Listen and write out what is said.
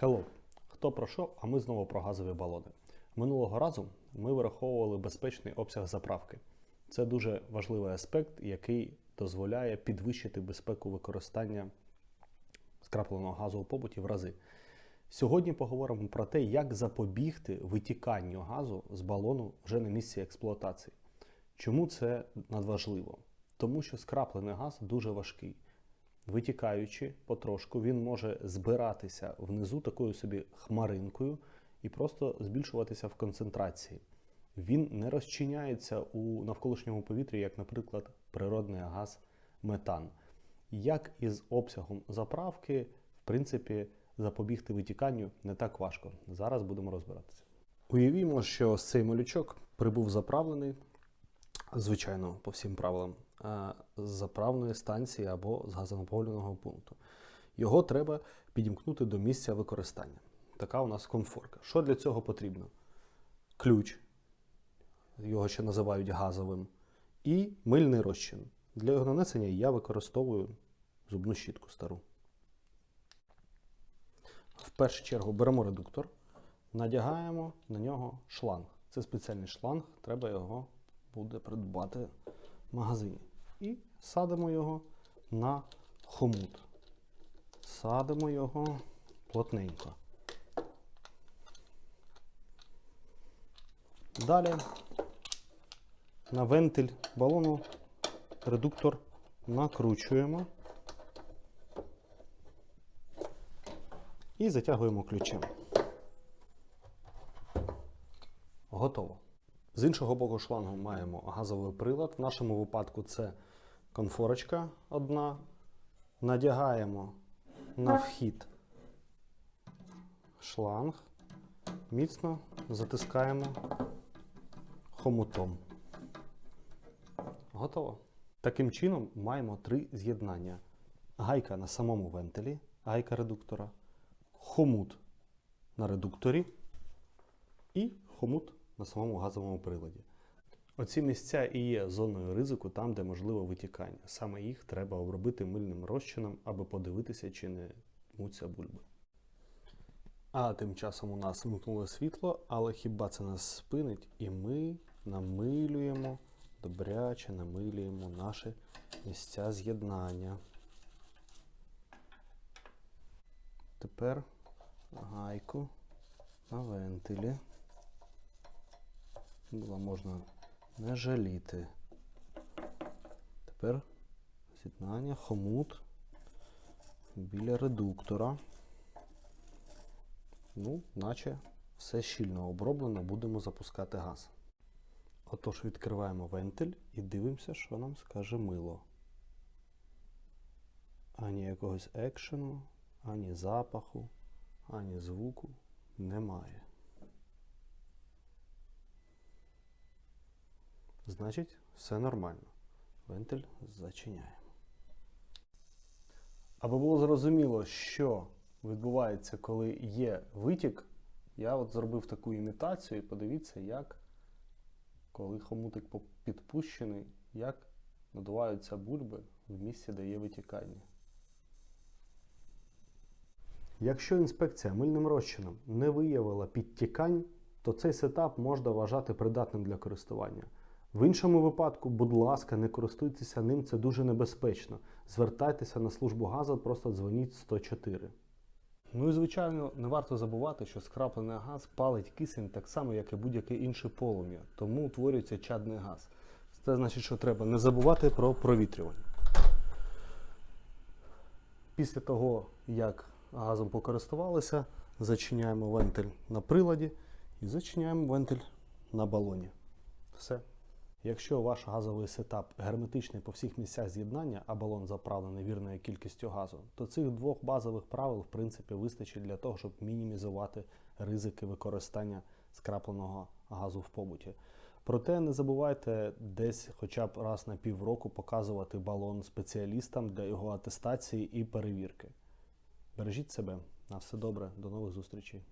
Hello! Хто про що, а ми знову про газові балони. Минулого разу ми вираховували безпечний обсяг заправки. Це дуже важливий аспект, який дозволяє підвищити безпеку використання скрапленого газу у побуті в рази. Сьогодні поговоримо про те, як запобігти витіканню газу з балону вже на місці експлуатації. Чому це надважливо? Тому що скраплений газ дуже важкий. Витікаючи потрошку, він може збиратися внизу такою собі хмаринкою і просто збільшуватися в концентрації. Він не розчиняється у навколишньому повітрі, як, наприклад, природний газ метан. Як із обсягом заправки, в принципі, запобігти витіканню не так важко. Зараз будемо розбиратися. Уявімо, що цей малючок прибув заправлений, звичайно, по всім правилам, з заправної станції або з газонаповленого пункту. Його треба підімкнути до місця використання. Така у нас конфорка. Що для цього потрібно? Ключ, його ще називають газовим, і мильний розчин. Для його нанесення я використовую зубну щітку стару. В першу чергу беремо редуктор, надягаємо на нього шланг. Це спеціальний шланг, треба його буде придбати в магазині. І садимо його на хомут. Садимо його плотненько. Далі на вентиль балону редуктор накручуємо і затягуємо ключем. Готово. З іншого боку шлангу маємо газовий прилад. В нашому випадку це конфорочка одна. Надягаємо на вхід шланг, міцно затискаємо хомутом. Готово. Таким чином маємо три з'єднання: гайка на самому вентилі, гайка редуктора, хомут на редукторі і хомут на самому газовому приладі. Оці місця і є зоною ризику там, де можливо витікання. Саме їх треба обробити мильним розчином, аби подивитися, чи не тмуться бульби. А тим часом у нас вимкнуло світло, але хіба це нас спинить? І ми намилюємо, добряче намилюємо наші місця з'єднання. Тепер гайку на вентилі. Було можна не жаліти. Тепер з'єднання, хомут біля редуктора. Ну, наче все щільно оброблено, будемо запускати газ. Отож, відкриваємо вентиль і дивимося, що нам скаже мило. Ані якогось екшену, ані запаху, ані звуку немає. Значить, все нормально. Вентиль зачиняємо. Аби було зрозуміло, що відбувається, коли є витік, я от зробив таку імітацію і подивіться, як, коли хомутик підпущений, як надуваються бульби в місці, де є витікання. Якщо інспекція мильним розчином не виявила підтікань, то цей сетап можна вважати придатним для користування. В іншому випадку, будь ласка, не користуйтеся ним, це дуже небезпечно. Звертайтеся на службу газу, просто дзвоніть 104. Ну і звичайно, не варто забувати, що скраплений газ палить кисень так само, як і будь-яке інше полум'я, тому утворюється чадний газ. Це значить, що треба не забувати про провітрювання. Після того, як газом покористувалися, зачиняємо вентиль на приладі і зачиняємо вентиль на балоні. Все. Якщо ваш газовий сетап герметичний по всіх місцях з'єднання, а балон заправлений вірною кількістю газу, то цих двох базових правил в принципі вистачить для того, щоб мінімізувати ризики використання скрапленого газу в побуті. Проте не забувайте десь хоча б раз на півроку показувати балон спеціалістам для його атестації і перевірки. Бережіть себе, на все добре, до нових зустрічей.